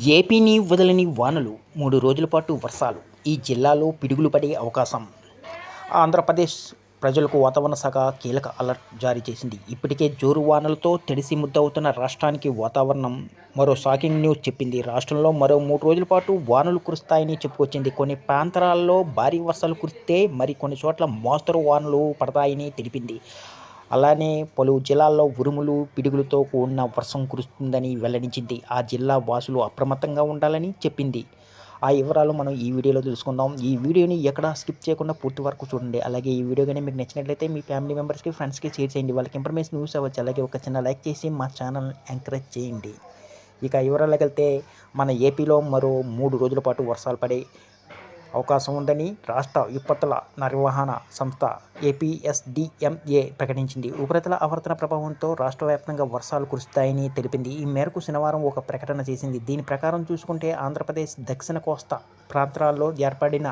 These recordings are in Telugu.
ఏపీని వదలని వానలు మూడు రోజుల పాటు వర్షాలు. ఈ జిల్లాలో పిడుగులు పడే అవకాశం. ఆంధ్రప్రదేశ్ ప్రజలకు వాతావరణ శాఖ కీలక అలర్ట్ జారీ చేసింది. ఇప్పటికే జోరు వానలతో తడిసి ముద్దవుతున్న రాష్ట్రానికి వాతావరణం మరో షాకింగ్ న్యూస్ చెప్పింది. రాష్ట్రంలో మరో మూడు రోజుల పాటు వానలు కురుస్తాయని చెప్పుకొచ్చింది. కొన్ని ప్రాంతాలలో భారీ వర్షాలు కురిస్తే మరి కొన్ని చోట్ల మోస్తరు వానలు పడతాయని తెలిపింది. అలానే పలు జిల్లాల్లో ఉరుములు పిడుగులతో కూడిన వర్షం కురుస్తుందని వెల్లడించింది. ఆ జిల్లా వాసులు అప్రమత్తంగా ఉండాలని చెప్పింది. ఆ వివరాలు మనం ఈ వీడియోలో తెలుసుకుందాం. ఈ వీడియోని ఎక్కడ స్కిప్ చేయకుండా పూర్తి వరకు చూడండి. అలాగే ఈ వీడియో కానీ మీకు నచ్చినట్లయితే మీ ఫ్యామిలీ మెంబర్స్కి ఫ్రెండ్స్కి షేర్ చేయండి. వాళ్ళకి ఇన్ఫర్మేషన్ యూస్ అవ్వచ్చు. అలాగే ఒక చిన్న లైక్ చేసి మా ఛానల్ ఎంకరేజ్ చేయండి. ఇక వివరాలకు వెళ్తే మన ఏపీలో మరో మూడు రోజుల పాటు వర్షాలు పడే అవకాశం ఉందని రాష్ట్ర విపత్తుల నిర్వహణ సంస్థ ఏపీఎస్డిఎంఏ ప్రకటించింది. ఉపరితల ఆవర్తన ప్రభావంతో రాష్ట్ర వ్యాప్తంగా వర్షాలు కురుస్తాయని తెలిపింది. ఈ మేరకు శనివారం ఒక ప్రకటన చేసింది. దీని ప్రకారం చూసుకుంటే ఆంధ్రప్రదేశ్ దక్షిణ కోస్తా ప్రాంతాల్లో ఏర్పడిన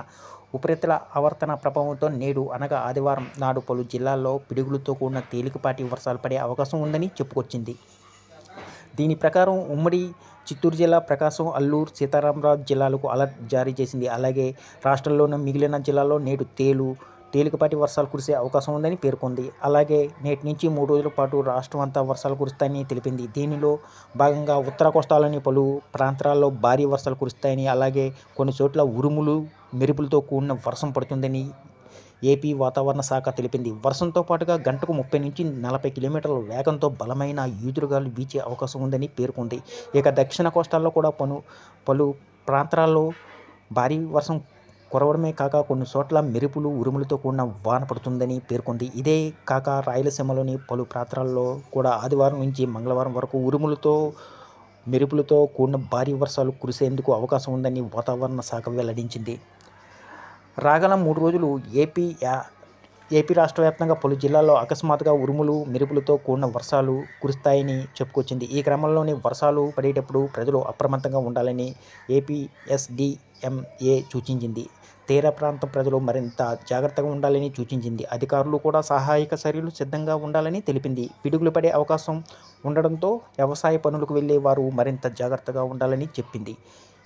ఉపరితల ఆవర్తన ప్రభావంతో నేడు అనగా ఆదివారం నాడు పలు జిల్లాల్లో పిడుగులతో కూడిన తేలికపాటి వర్షాలు పడే అవకాశం ఉందని చెప్పుకొచ్చింది. దీని ప్రకారం ఉమ్మడి చిత్తూరు జిల్లా ప్రకాశం అల్లూరు సీతారామరాజు జిల్లాలకు అలర్ట్ జారీ చేసింది. అలాగే రాష్ట్రంలోని మిగిలిన జిల్లాల్లో నేడు తేలు తేలికపాటి వర్షాలు కురిసే అవకాశం ఉందని పేర్కొంది. అలాగే నేటి నుంచి మూడు రోజుల పాటు రాష్ట్రం అంతా వర్షాలు కురుస్తాయని తెలిపింది. దీనిలో భాగంగా ఉత్తర కోస్తాలోని పలు ప్రాంతాల్లో భారీ వర్షాలు కురుస్తాయని అలాగే కొన్ని చోట్ల ఉరుములు మెరుపులతో కూడిన వర్షం పడుతుందని ఏపీ వాతావరణ శాఖ తెలిపింది. వర్షంతో పాటుగా గంటకు ముప్పై నుంచి నలభై కిలోమీటర్ల వేగంతో బలమైన ఈదురుగాలు వీచే అవకాశం ఉందని పేర్కొంది. ఇక దక్షిణ కోస్తాల్లో కూడా పలు పలు ప్రాంతాల్లో భారీ వర్షం కురవడమే కాక కొన్ని చోట్ల మెరుపులు ఉరుములతో కూడిన వాన పడుతుందని పేర్కొంది. ఇదే కాక రాయలసీమలోని పలు ప్రాంతాల్లో కూడా ఆదివారం నుంచి మంగళవారం వరకు ఉరుములతో మెరుపులతో కూడిన భారీ వర్షాలు కురిసేందుకు అవకాశం ఉందని వాతావరణ శాఖ వెల్లడించింది. రాగల మూడు రోజులు ఏపీ ఏపీ రాష్ట్ర వ్యాప్తంగా పలు జిల్లాల్లో అకస్మాత్తుగా ఉరుములు మెరుపులతో కూడిన వర్షాలు కురుస్తాయని చెప్పుకొచ్చింది. ఈ క్రమంలోనే వర్షాలు పడేటప్పుడు ప్రజలు అప్రమత్తంగా ఉండాలని ఏపీఎస్డిఎంఏ సూచించింది. తీర ప్రాంత ప్రజలు మరింత జాగ్రత్తగా ఉండాలని సూచించింది. అధికారులు కూడా సహాయక చర్యలు సిద్ధంగా ఉండాలని తెలిపింది. పిడుగులు పడే అవకాశం ఉండడంతో వ్యవసాయ పనులకు వెళ్ళే వారు మరింత జాగ్రత్తగా ఉండాలని చెప్పింది.